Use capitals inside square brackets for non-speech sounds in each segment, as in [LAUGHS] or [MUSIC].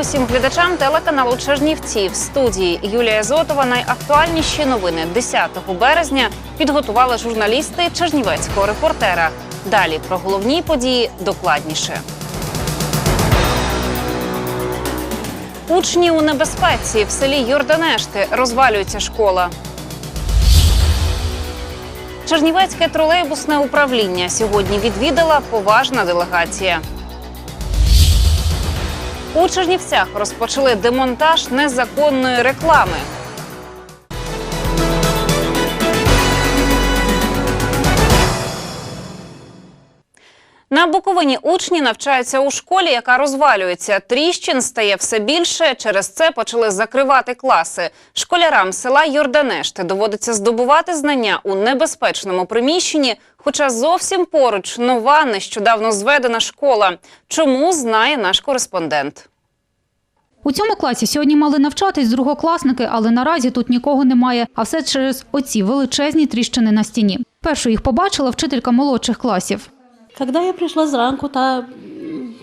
Усім глядачам телеканалу Чернівці. В студії Юлія Зотова. Найактуальніші новини 10 березня підготували журналісти Чернівецького репортера. Далі про головні події докладніше. Учні у небезпеці в селі Йорданешти розвалюється школа. Чернівецьке тролейбусне управління сьогодні відвідала поважна делегація. У Чернівцях розпочали демонтаж незаконної реклами. На Буковині учні навчаються у школі, яка розвалюється. Тріщин стає все більше. Через це почали закривати класи. Школярам села Йорданешти доводиться здобувати знання у небезпечному приміщенні, хоча зовсім поруч нова нещодавно зведена школа. Чому знає наш кореспондент? У цьому класі сьогодні мали навчатись другокласники, але наразі тут нікого немає. А все через оці величезні тріщини на стіні. Першу їх побачила вчителька молодших класів. Когда я пришла зранку, та,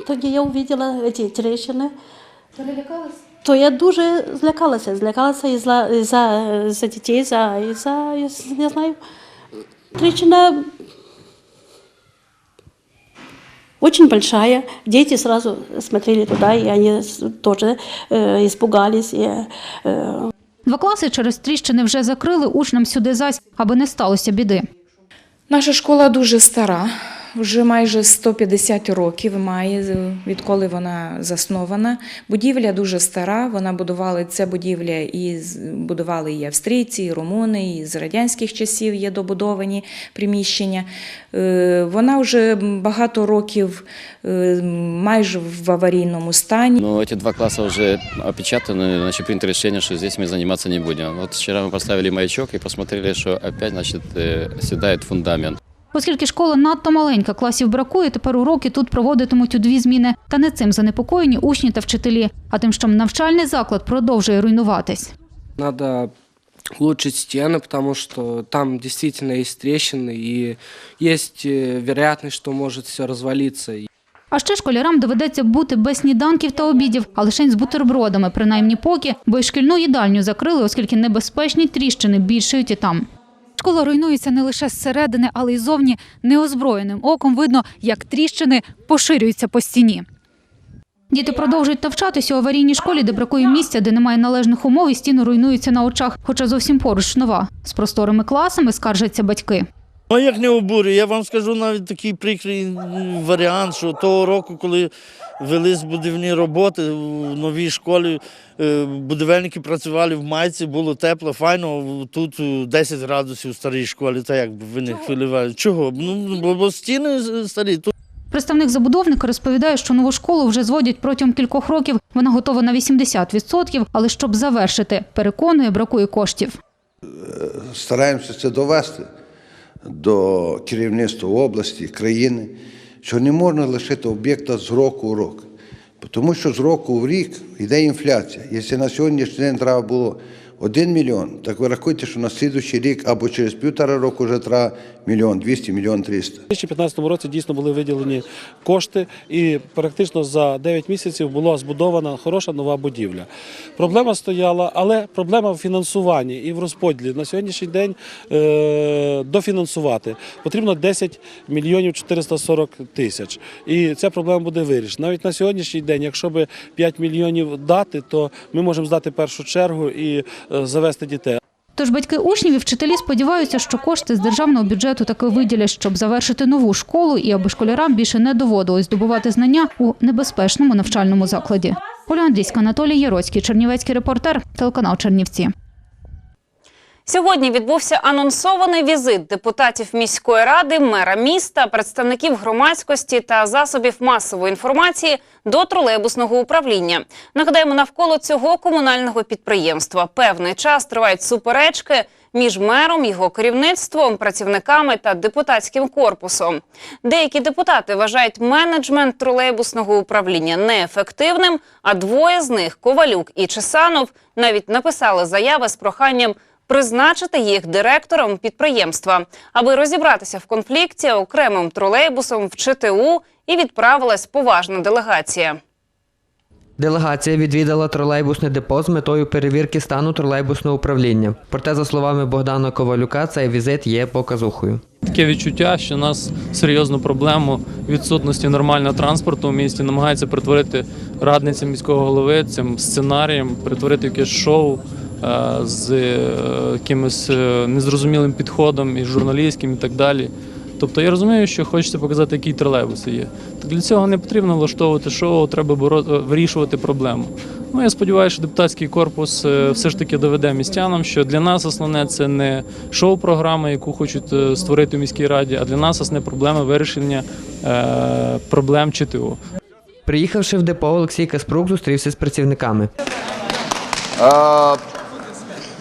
тоді я увидела ці тріщини. То не лякалась? То я дуже злякалася. Злякалася і за, і за, за дітей, за, і за, я не знаю, трещина очень большая. Дети сразу смотрели туда, и они тоже э, испугались. И, э, Два класи через тріщини вже закрили учням сюди зась, аби не сталося біди. Наша школа дуже стара, вже майже 150 років має, з- відколи вона заснована. Будівля дуже стара. Вона будувала ця будівля і з- будували і австрійці, і румуни, і з радянських часів є добудовані приміщення. Е, Вона вже багато років е, майже в аварійному стані. Ну, эти два класса уже опечатаны, значит, принято решение, что здесь мы заниматься не будем. Вот вчера мы поставили маячок и посмотрели, что опять, значит, э, седает фундамент. Оскільки школа надто маленька, класів бракує, тепер уроки тут проводитимуть у дві зміни. Та не цим занепокоєні учні та вчителі, а тим, що навчальний заклад продовжує руйнуватись. Надо улучшить стены, потому что там действительно есть трещины и есть э, вероятность, что может все развалиться. А ще школярам доведеться бути без сніданків та обідів, а лише з бутербродами, принаймні поки, бо й шкільну їдальню закрили, оскільки небезпечні тріщини більшають і там. Школа руйнується не лише зсередини, але й зовні неозброєним оком видно, як тріщини поширюються по стіні. Діти продовжують навчатись у аварійній школі, де бракує місця, де немає належних умов, і стіни руйнуються на очах, хоча зовсім поруч нова. З просторими класами скаржаться батьки. Ну, як не обурює, я вам скажу навіть такий прикрий варіант, що того року, коли велись будівні роботи в новій школі, е, будівельники працювали в майці, було тепло, файно. Тут е, 10 градусів в старій школі, та як би ви не хвилювали. Чого? Ну, бо, бо стіни е, старі. Тут Представник забудовника розповідає, що нову школу вже зводять протягом кількох років. Вона готова на 80%, але щоб завершити, переконує, бракує коштів. стараємося це довести до керівництва області, країни, що не можна лишити об'єкта з року в рок. Тому що з року в рік йде інфляція. Якщо на сьогоднішній день треба було 1 мільйон, так ви рахуйте, що на слідуючий рік або через півтора року вже треба мільйон 200, мільйон 300. У 2015 році дійсно були виділені кошти, і практично за 9 місяців була збудована хороша нова будівля. Проблема стояла, але проблема в фінансуванні і в розподілі. На сьогоднішній день е, дофінансувати потрібно 10 мільйонів 440 тисяч. І ця проблема буде вирішена. Навіть на сьогоднішній день, якщо би 5 мільйонів дати, то ми можемо здати першу чергу і е, завести дітей. Тож батьки учнів і вчителі сподіваються, що кошти з державного бюджету таки виділять, щоб завершити нову школу і аби школярам більше не доводилось здобувати знання у небезпечному навчальному закладі. Оля Андрійська, Анатолій Яроцький, Чернівецький репортер, телеканал Чернівці. Сьогодні відбувся анонсований візит депутатів міської ради, мера міста, представників громадськості та засобів масової інформації до тролейбусного управління. Нагадаємо, навколо цього комунального підприємства певний час тривають суперечки між мером, його керівництвом, працівниками та депутатським корпусом. Деякі депутати вважають менеджмент тролейбусного управління неефективним, а двоє з них Ковалюк і Чесанов навіть написали заяви з проханням призначити їх директором підприємства, аби розібратися в конфлікті окремим тролейбусом в ЧТУ і відправилась поважна делегація. Делегація відвідала тролейбусне депо з метою перевірки стану тролейбусного управління. Проте, за словами Богдана Ковалюка, цей візит є показухою. Таке відчуття, що нас серйозну проблему відсутності нормального транспорту в місті намагається перетворити радниця міського голови цим сценарієм, перетворити в якесь шоу з е, якимось е, незрозумілим підходом і журналістським і так далі. Тобто я розумію, що хочеться показати, які тролейбуси є. Так для цього не потрібно влаштовувати шоу, треба боро- вирішувати проблему. Ну я сподіваюся, що депутатський корпус е, все ж таки доведе містянам, що для нас основне це не шоу-програма, яку хочуть е, створити в міській раді, а для нас основне проблема вирішення е, проблем ЧТУ. Приїхавши в депо, Олексій Каспрук зустрівся з працівниками.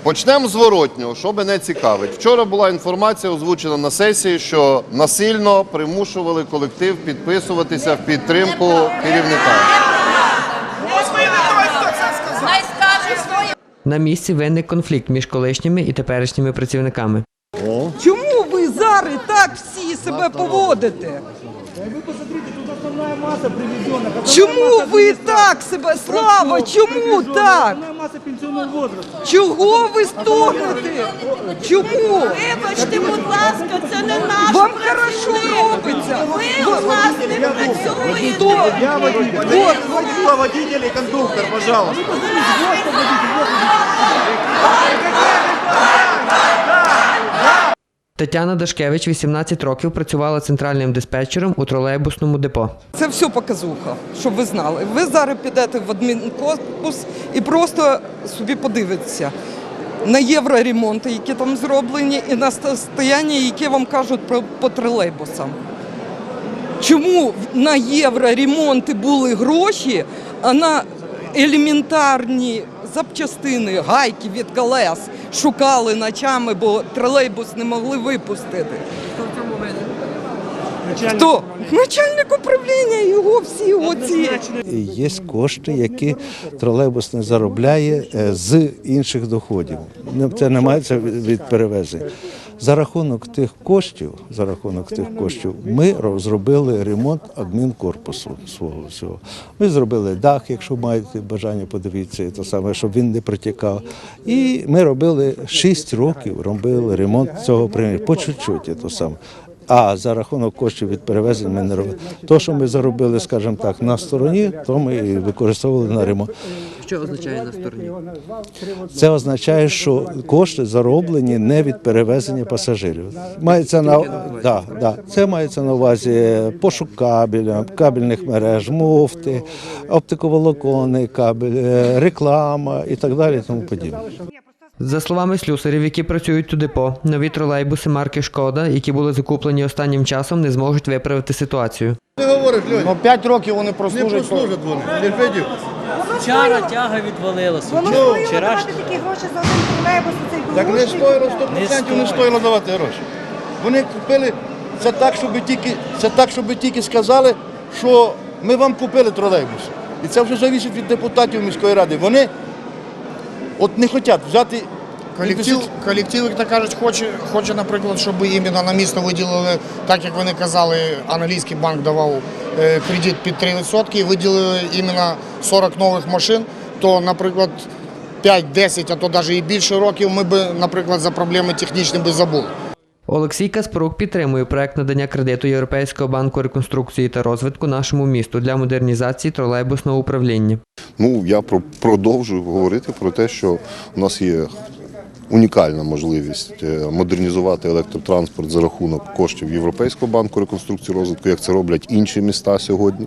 Почнемо з воротнього, що мене цікавить. Вчора була інформація озвучена на сесії, що насильно примушували колектив підписуватися в підтримку керівника. На місці виник конфлікт між колишніми і теперішніми працівниками. Чому ви зараз так всі себе поводите? Чому ви так себе, Слава, чому так? Чого ви стогнете? Чому? Вибачте, будь ласка, це не наш Вам хорошо робиться. Ви у нас не працюєте. Хто? Вот, водитель і кондуктор, пожалуйста. Тетяна Дашкевич 18 років працювала центральним диспетчером у тролейбусному депо. Це все показуха, щоб ви знали. Ви зараз підете в адмінкорпус і просто собі подивитеся на євроремонти, які там зроблені, і на стояння, які вам кажуть про по тролейбусам. Чому на євроремонти були гроші, а на елементарні запчастини, гайки від колес шукали ночами, бо тролейбус не могли випустити? Хто? Начальник управління, його всі оці. Є кошти, які тролейбус не заробляє е, з інших доходів. Ну, Це не мається від перевезень. За рахунок тих коштів, за рахунок тих коштів, ми зробили ремонт адмінкорпусу свого всього. Ми зробили дах, якщо маєте бажання, подивіться, і те саме, щоб він не протікав. І ми робили 6 років, робили ремонт цього приміщення, по чуть-чуть, то саме. А за рахунок коштів від перевезень ми не робили. То, що ми заробили, скажімо так, на стороні, то ми і використовували на ремонт. Що означає на стороні? Це означає, що кошти зароблені не від перевезення пасажирів. Мається на да, да, це мається на увазі пошук кабеля, кабельних мереж, муфти, оптиковолоконний кабель, е, реклама і так далі. і Тому подібне. За словами слюсарів, які працюють у депо, нові тролейбуси марки Шкода, які були закуплені останнім часом, не зможуть виправити ситуацію. Ти говориш, Льонь, Ну, 5 років вони не прослужать. прослужать вони. Не? Вчора тяга відвалилася. Вчора ж такі гроші за один тролейбус, цей Так не стоїло 100% не стоїло давати гроші. Вони купили це так, щоб тільки, це так, щоб тільки сказали, що ми вам купили тролейбус. І це вже залежить від депутатів міської ради. Вони от не хочуть взяти колектив, колектив, як то кажуть, хоче, хоче, наприклад, щоб іменно на місто виділили, так як вони казали, англійський банк давав е, кредит під 3% і виділили іменно 40 нових машин, то, наприклад, 5-10, а то навіть і більше років ми б, наприклад, за проблеми технічні би забули. Олексій Каспрук підтримує проект надання кредиту Європейського банку реконструкції та розвитку нашому місту для модернізації тролейбусного управління. Ну, я про- продовжую говорити про те, що у нас є унікальна можливість е, модернізувати електротранспорт за рахунок коштів Європейського банку реконструкції розвитку, як це роблять інші міста сьогодні.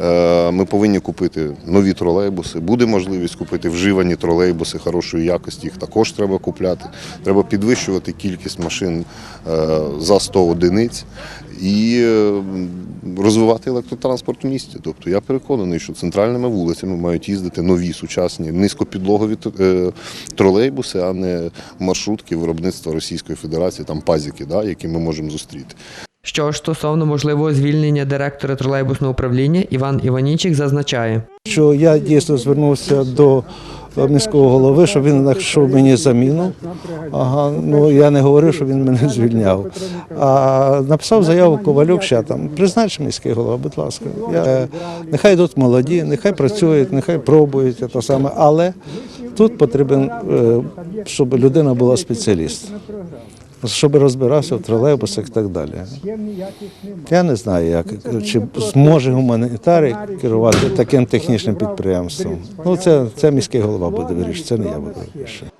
Е, Ми повинні купити нові тролейбуси. Буде можливість купити вживані тролейбуси хорошої якості. Їх також треба купляти. Треба підвищувати кількість машин е, за 100 одиниць і е, розвивати електротранспорт в місті. Тобто я переконаний, що центральними вулицями мають їздити нові сучасні низькопідлогові тролейбуси, а не маршрутки виробництва Російської Федерації, там пазіки, да, які ми можемо зустріти. Що ж стосовно можливого звільнення директора тролейбусного управління, Іван Іванічик зазначає. що я дійсно звернувся до е, міського голови, щоб він знайшов мені заміну. Ага, ну я не говорив, що він мене [LAUGHS] звільняв. А написав заяву Ковалюк ще там. Признач міський голова, будь ласка. Я, е, нехай йдуть молоді, нехай працюють, нехай пробують те саме. Але тут потрібен, е, щоб людина була спеціаліст. Щоб розбирався в тролейбусах і так далі. Я не знаю, як чи зможе гуманітарій керувати таким технічним підприємством. Ну це, це міський голова буде вирішити, це не я буду вирішити.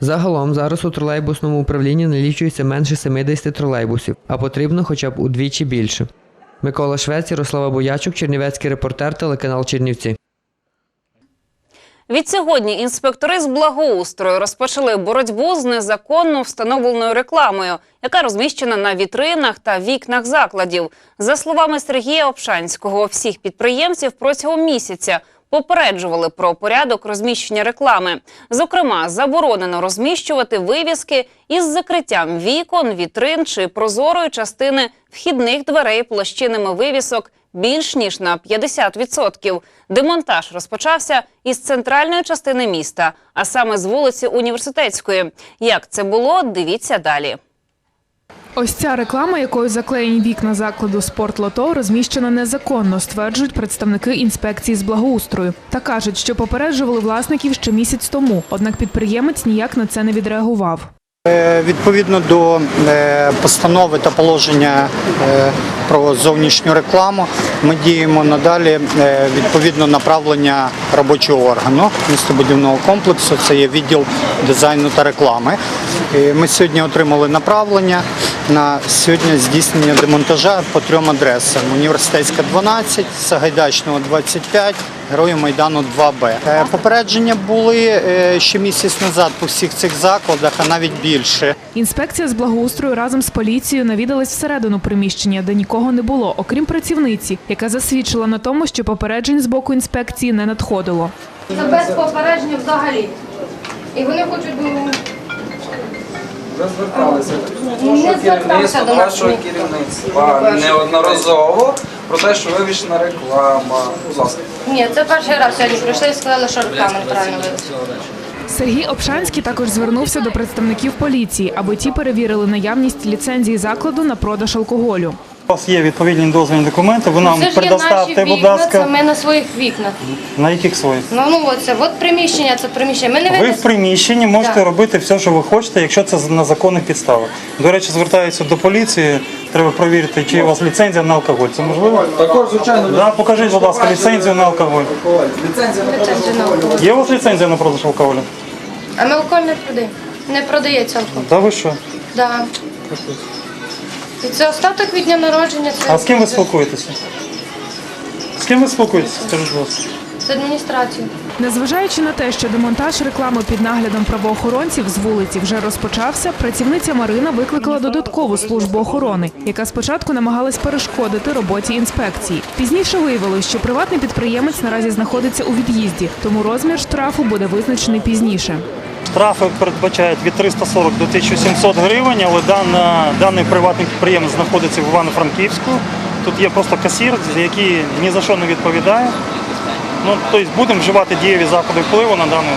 Загалом зараз у тролейбусному управлінні налічується менше 70 тролейбусів, а потрібно хоча б удвічі більше. Микола Швець, Ярослава Боячук, Чернівецький репортер, телеканал Чернівці. Відсьогодні інспектори з благоустрою розпочали боротьбу з незаконно встановленою рекламою, яка розміщена на вітринах та вікнах закладів. За словами Сергія Обшанського, всіх підприємців протягом місяця попереджували про порядок розміщення реклами. Зокрема, заборонено розміщувати вивіски із закриттям вікон, вітрин чи прозорої частини вхідних дверей площинами вивісок більш ніж на 50%. Демонтаж розпочався із центральної частини міста, а саме з вулиці Університетської. Як це було, дивіться далі. Ось ця реклама, якою заклеєні вікна закладу «Спортлото», розміщена незаконно, стверджують представники інспекції з благоустрою. Та кажуть, що попереджували власників ще місяць тому, однак підприємець ніяк на це не відреагував. Е, Відповідно до е, постанови та положення е, про зовнішню рекламу, ми діємо надалі відповідно направлення робочого органу містобудівного комплексу. Це є відділ дизайну та реклами. Ми сьогодні отримали направлення на сьогодні здійснення демонтажа по трьом адресам: університетська 12, Сагайдачного 25, Героїв Майдану 2Б. Е, Попередження були е, ще місяць назад по всіх цих закладах, а навіть більше. Інспекція з благоустрою разом з поліцією навідалась всередину приміщення, де нікого не було, окрім працівниці, яка засвідчила на тому, що попереджень з боку інспекції не надходило. Це без попередження взагалі. І вони хочуть ну, Ви зверталися Не звертався до нашого керівництва неодноразово про те, що вивішена реклама. Будь ласка. ні, це перший раз сьогодні прийшли і сказали, що реклама неправильно. Сергій Обшанський також звернувся до представників поліції, аби ті перевірили наявність ліцензії закладу на продаж алкоголю. У вас є відповідні дозвільні документи, ви нам це ж є наші предоставте, будь вікна, ласка, це ми на своїх вікнах. на яких своїх? Ну, ну оце, от приміщення, це приміщення. Ми не Ви в приміщенні можете Так. робити все, що ви хочете, якщо це на законних підставах. До речі, звертаються до поліції, треба перевірити, чи у вас ліцензія на алкоголь. Це можливо? Також, звичайно, Да, покажіть, будь ласка, ліцензію на алкоголь. Ліцензія на алкоголь. Є у вас ліцензія на продаж алкоголю? А ми алкоголь не продаємо. Не продається алкоголь. Да ви що? Да. І це остаток від дня народження. Це, А з ким ви спілкуєтеся? З ким ви спілкуєтеся? Скажіть, будь ласка. З адміністрацією. Незважаючи на те, що демонтаж реклами під наглядом правоохоронців з вулиці вже розпочався, працівниця Марина викликала додаткову службу охорони, яка спочатку намагалась перешкодити роботі інспекції. Пізніше виявилось, що приватний підприємець наразі знаходиться у від'їзді, тому розмір штрафу буде визначений пізніше. Штрафи передбачають від 340 до 1700 гривень, але дана, даний приватний підприємець знаходиться в Івано-Франківську. Тут є просто касір, який ні за що не відповідає. Ну, тобто будемо вживати дієві заходи впливу на дану.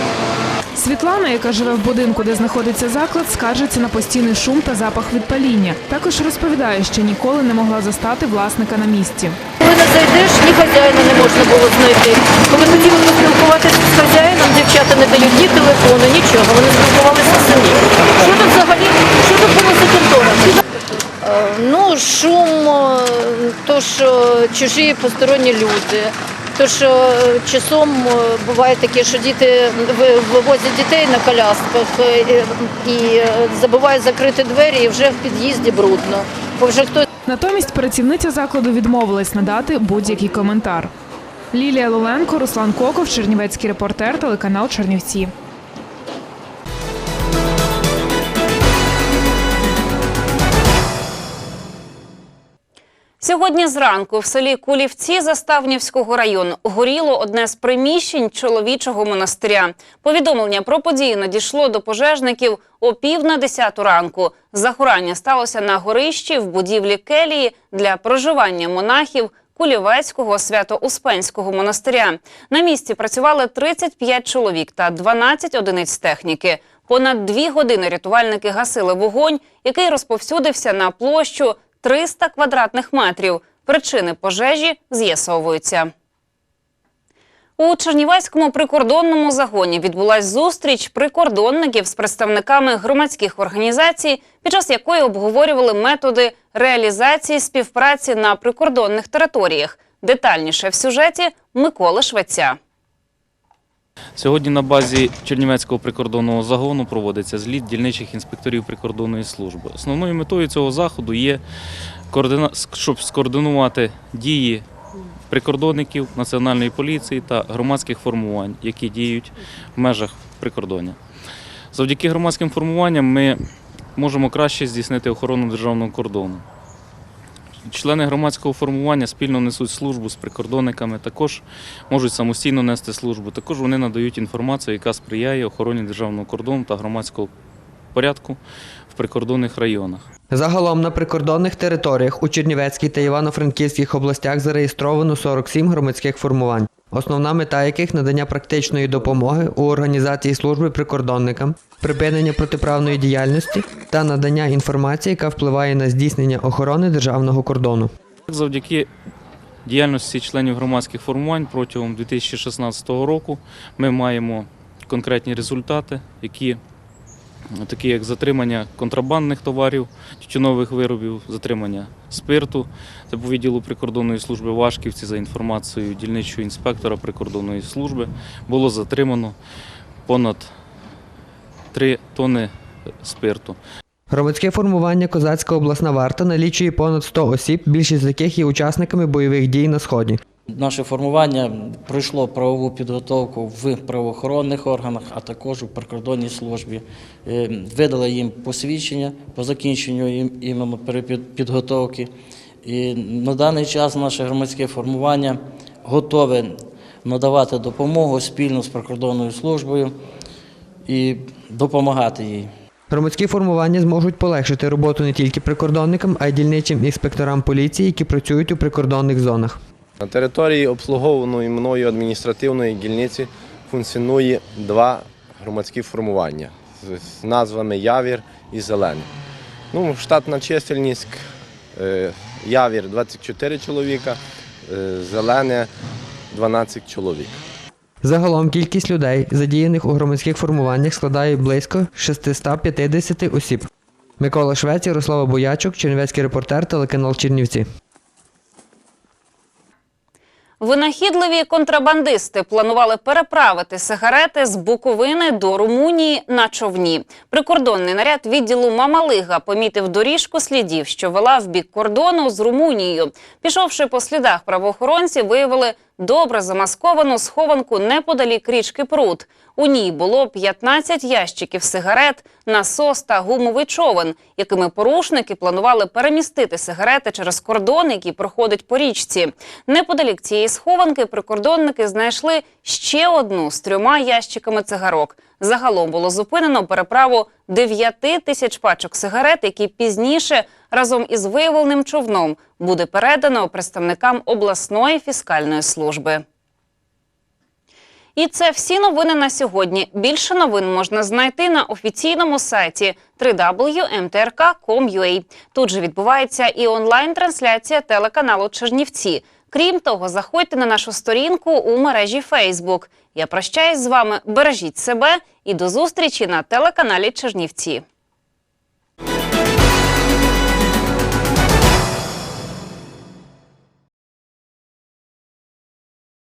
Світлана, яка живе в будинку, де знаходиться заклад, скаржиться на постійний шум та запах від паління. Також розповідає, що ніколи не могла застати власника на місці. Коли не зайдеш, ні хазяїна не можна було знайти. Коли хотіли поспілкуватися з хазяїном, дівчата не дають ні телефону, нічого. Вони спілкувалися самі. Що тут взагалі, що тут було за контора? Е, Ну, шум, е, то що чужі посторонні люди. То що е, часом буває таке, що діти вивозять дітей на колясках і забувають закрити двері, і вже в під'їзді брудно. Вже хтось Натомість працівниця закладу відмовилась надати будь-який коментар. Лілія Лоленко, Руслан Коков, Чернівецький репортер, телеканал Чернівці. Сьогодні зранку в селі Кулівці Заставнівського району горіло одне з приміщень чоловічого монастиря. Повідомлення про подію надійшло до пожежників о пів на десяту ранку. Загорання сталося на горищі в будівлі келії для проживання монахів Кулівецького свято-успенського монастиря. На місці працювали 35 чоловік та 12 одиниць техніки. Понад дві години рятувальники гасили вогонь, який розповсюдився на площу 300 квадратних метрів. Причини пожежі з'ясовуються. У Чернівецькому прикордонному загоні відбулась зустріч прикордонників з представниками громадських організацій, під час якої обговорювали методи реалізації співпраці на прикордонних територіях. Детальніше в сюжеті Миколи Швеця. Сьогодні на базі Чернівецького прикордонного загону проводиться зліт дільничих інспекторів прикордонної служби. Основною метою цього заходу є щоб скоординувати дії прикордонників Національної поліції та громадських формувань, які діють в межах прикордоння. Завдяки громадським формуванням ми можемо краще здійснити охорону державного кордону. Члени громадського формування спільно несуть службу з прикордонниками, також можуть самостійно нести службу. Також вони надають інформацію, яка сприяє охороні державного кордону та громадського порядку в прикордонних районах. Загалом на прикордонних територіях у Чернівецькій та Івано-Франківських областях зареєстровано 47 громадських формувань, основна мета яких надання практичної допомоги у організації служби прикордонникам, припинення протиправної діяльності та надання інформації, яка впливає на здійснення охорони державного кордону. Завдяки діяльності членів громадських формувань протягом 2016 року ми маємо конкретні результати, які такі як затримання контрабандних товарів, тютюнових виробів, затримання спирту. По відділу прикордонної служби Вашківці за інформацією дільничого інспектора прикордонної служби було затримано понад 3 тонни спирту. Громадське формування Козацька обласна варта налічує понад 100 осіб, більшість з яких є учасниками бойових дій на сході. Наше формування пройшло правову підготовку в правоохоронних органах, а також у прикордонній службі. Е, Видали їм посвідчення по закінченню іменно перепідготовки. І на даний час наше громадське формування готове надавати допомогу спільно з прикордонною службою і допомагати їй. Громадські формування зможуть полегшити роботу не тільки прикордонникам, а й дільничим інспекторам поліції, які працюють у прикордонних зонах. На території обслуговуваної мною адміністративної дільниці функціонує два громадські формування з назвами Явір і Зелене. Ну, штатна чисельність е, Явір 24 чоловіка, е, Зелене 12 чоловік. Загалом кількість людей, задіяних у громадських формуваннях, складає близько 650 осіб. Микола Швець, Ярослава Боячук, Чернівецький репортер, телеканал Чернівці. Винахідливі контрабандисти планували переправити сигарети з Буковини до Румунії на човні. Прикордонний наряд відділу Мамалига помітив доріжку слідів, що вела в бік кордону з Румунією. Пішовши по слідах, правоохоронці виявили добре замасковану схованку неподалік річки Прут. У ній було 15 ящиків сигарет, насос та гумовий човен, якими порушники планували перемістити сигарети через кордон, який проходить по річці. Неподалік цієї схованки прикордонники знайшли ще одну з трьома ящиками цигарок. Загалом було зупинено переправу 9 тисяч пачок сигарет, які пізніше разом із виявленим човном буде передано представникам обласної фіскальної служби. І це всі новини на сьогодні. Більше новин можна знайти на офіційному сайті www.mtrk.com.ua. Тут же відбувається і онлайн-трансляція телеканалу Чернівці. Крім того, заходьте на нашу сторінку у мережі Facebook. Я прощаюсь з вами. Бережіть себе і до зустрічі на телеканалі Чернівці.